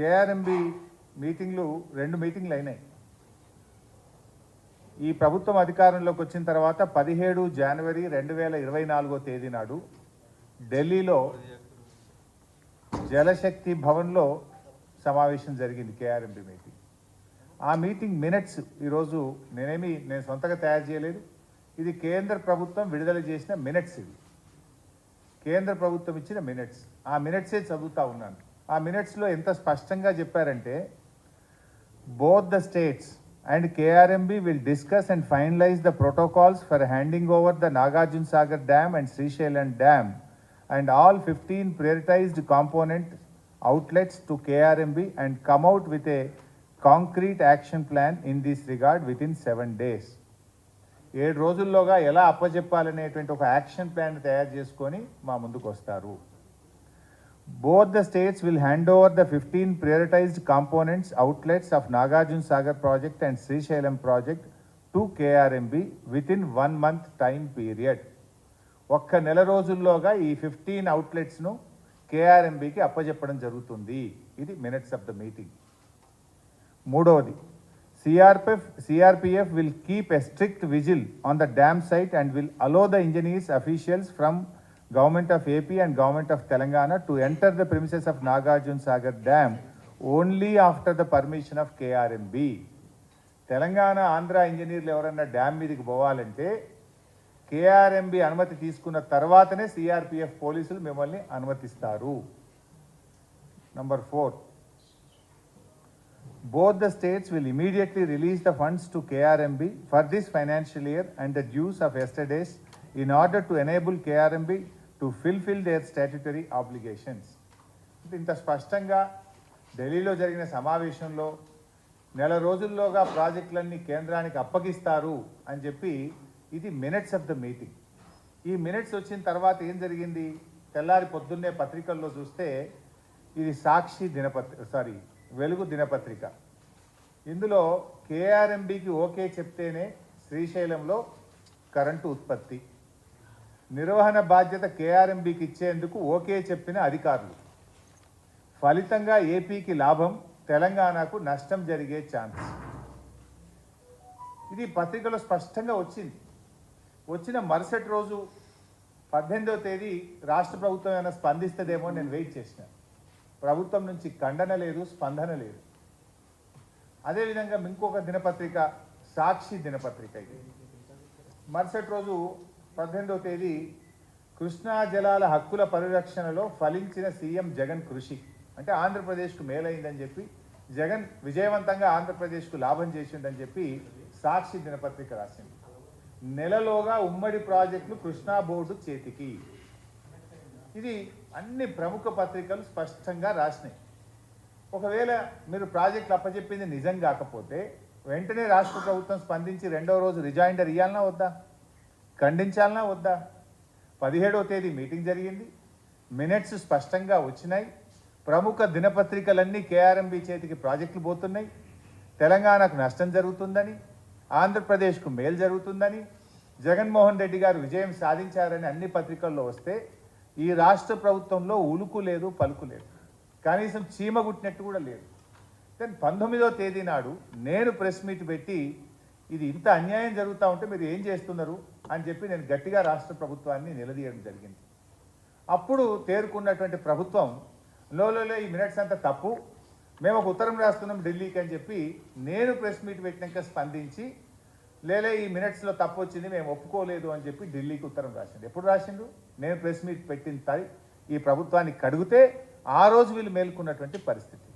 KRMB మీటింగ్లు రెండు మీటింగ్లు అయినాయి. ఈ ప్రభుత్వం అధికారంలోకి వచ్చిన తర్వాత పదిహేడు జనవరి రెండు వేల ఇరవై నాలుగో తేదీ నాడు ఢిల్లీలో జలశక్తి భవన్లో సమావేశం జరిగింది కేఆర్ఎంబి మీటింగ్. ఆ మీటింగ్ మినిట్స్ ఈరోజు నేనేమి నేను సొంతగా తయారు చేయలేదు. ఇది కేంద్ర ప్రభుత్వం విడుదల చేసిన మినిట్స్ ఇది కేంద్ర ప్రభుత్వం ఇచ్చిన మినిట్స్. ఆ మినిట్సే చదువుతూ ఉన్నాను. ఆ మినిట్స్లో ఎంత స్పష్టంగా చెప్పారంటే both the states and KRMB will discuss and finalise the protocols for handing over the Nagarjuna Sagar dam and Srisailam dam and all fifteen prioritised component outlets to KRMB and come out with a concrete action plan in this regard within seven days ఏడు రోజుల్లోగా ఎలా అప్పజెప్పాలనేటువంటి ఒక action plan తయారు చేసుకొని మా ముందుకు వస్తారు Both the states will hand over the 15 prioritized components outlets of Nagarjun Sagar project and Srisailam project to KRMB within one month time period. ఒక్క నెల రోజుల్లోగా ఈ ఫిఫ్టీన్ అవుట్లెట్స్ను కేఆర్ఎంబికి అప్పజెప్పడం జరుగుతుంది ఇది మినిట్స్ ఆఫ్ ద మీటింగ్ మూడవది CRPF CRPF will keep a strict vigil on the dam site and will allow the engineers officials from government of AP and government of Telangana to enter the premises of Nagarjuna Sagar dam only after the permission of KRMB Telangana Andhra ఇంజనీర్లు ఎవరన్నా dam మీదకి పోవాలంటే KRMB అనుమతి తీసుకున్న తర్వాతనే CRPF పోలీసులు మిమ్మల్ని అనుమతిస్తారు. Number four Both the states will immediately release the funds to KRMB for this financial year and the dues of yesterday's in order to enable KRMB to fulfil their statutory obligations ఇంత స్పష్టంగా ఢిల్లీలో జరిగిన సమావేశంలో నెల రోజుల్లోగా ప్రాజెక్టులన్నీ కేంద్రానికి అప్పగిస్తారు అని చెప్పి ఇది మినిట్స్ ఆఫ్ ద మీటింగ్ ఈ మినిట్స్ వచ్చిన తర్వాత ఏం జరిగింది? తెల్లారి పొద్దున్నే పత్రికల్లో చూస్తే ఇది సాక్షి దినపత్రిక సారీ వెలుగు దినపత్రిక. ఇందులో కేఆర్ఎంబికి ఓకే చెప్తేనే శ్రీశైలంలో కరెంటు ఉత్పత్తి. నిర్వహణ బాధ్యత కేఆర్ఎంబికి ఇచ్చేందుకు ఓకే చెప్పిన అధికారులు. ఫలితంగా ఏపీకి లాభం తెలంగాణకు నష్టం జరిగే ఛాన్స్. ఇది పత్రికలో స్పష్టంగా వచ్చింది. వచ్చిన మరుసటి రోజు పద్దెనిమిదవ తేదీ రాష్ట్ర ప్రభుత్వం ఏమైనా స్పందిస్తుందేమో నేను వెయిట్ చేసిన. ప్రభుత్వం నుంచి ఖండన లేదు స్పందన లేదు. అదేవిధంగా ఇంకొక దినపత్రిక సాక్షి దినపత్రిక ఇది. మరుసటి రోజు పద్దెనిమిదవ తేదీ కృష్ణా జలాల హక్కుల పరిరక్షణలో ఫలించిన సీఎం జగన్ కృషి. అంటే ఆంధ్రప్రదేశ్కు మేలైందని చెప్పి జగన్ విజయవంతంగా ఆంధ్రప్రదేశ్కు లాభం చేసిండని చెప్పి సాక్షి దినపత్రిక రాసింది. నెలలోగా ఉమ్మడి ప్రాజెక్టులు కృష్ణా బోర్డు చేతికి. ఇది అన్ని ప్రముఖ పత్రికలు స్పష్టంగా రాసినాయి. ఒకవేళ మీరు ప్రాజెక్టులు అప్పచెప్పింది నిజం కాకపోతే వెంటనే రాష్ట్ర ప్రభుత్వం స్పందించి రెండవ రోజు రిజైండర్ ఇవ్వాలన్నా వద్దా? ఖండించాలనా వద్దా? పదిహేడవ తేదీ మీటింగ్ జరిగింది. మినిట్స్ స్పష్టంగా వచ్చినాయి. ప్రముఖ దినపత్రికలన్నీ కేఆర్ఎంబి చేతికి ప్రాజెక్టులు పోతున్నాయి. తెలంగాణకు నష్టం జరుగుతుందని ఆంధ్రప్రదేశ్కు మేలు జరుగుతుందని జగన్మోహన్ రెడ్డి గారు విజయం సాధించారని అన్ని పత్రికల్లో వస్తే ఈ రాష్ట్ర ప్రభుత్వంలో ఉలుకు లేదు పలుకు లేదు. కనీసం చీమ గుట్టినట్టు కూడా లేదు. దాని పంతొమ్మిదో తేదీ నాడు నేను ప్రెస్ మీట్ పెట్టి ఇది ఇంత అన్యాయం జరుగుతూ ఉంటే మీరు ఏం చేస్తున్నారు? అని చెప్పి నేను గట్టిగా రాష్ట్ర ప్రభుత్వాన్ని నిలదీయడం జరిగింది. అప్పుడు తేరుకున్నటువంటి ప్రభుత్వం లోలో ఈ మినిట్స్ అంతా తప్పు. మేము ఒక ఉత్తరం రాస్తున్నాం ఢిల్లీకి అని చెప్పి నేను ప్రెస్ మీట్ పెట్టినాక స్పందించి లేలే ఈ మినిట్స్లో తప్పు వచ్చింది మేము ఒప్పుకోలేదు అని చెప్పి ఢిల్లీకి ఉత్తరం రాసిండు ఎప్పుడు రాసిండు? నేను ప్రెస్ మీట్ పెట్టిన తాయి ఈ ప్రభుత్వాన్ని కడిగితే ఆ రోజు వీళ్ళు మేల్కొన్నటువంటి పరిస్థితి.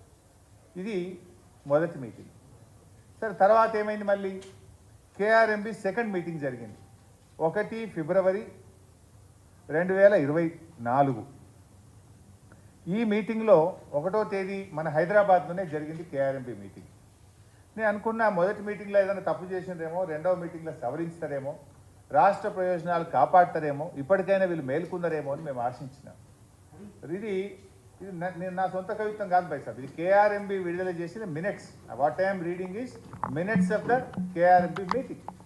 ఇది మొదటి మీటింగ్. సరే తర్వాత ఏమైంది మళ్ళీ? కేఆర్ఎంబి సెకండ్ మీటింగ్ జరిగింది. ఒకటి ఫిబ్రవరి రెండు వేల ఇరవై నాలుగు. ఈ మీటింగ్లో ఒకటో తేదీ మన హైదరాబాద్లోనే జరిగింది కేఆర్ఎంబి మీటింగ్. నేను అనుకున్న మొదటి మీటింగ్లో ఏదైనా తప్పు చేసిండ్రేమో రెండవ మీటింగ్లో సవరించుతారేమో రాష్ట్ర ప్రయోజనాలు కాపాడతారేమో ఇప్పటికైనా వీళ్ళు మేల్కొన్నారేమో అని మేము ఆశించినాం. ఇది ఇది నా- నేను నా సొంత కవిత్వం కాదు బై సార్ ఇది కేఆర్ఎంబి విడుదల చేసిన minutes. What I'm reading is minutes of the KRMB meeting.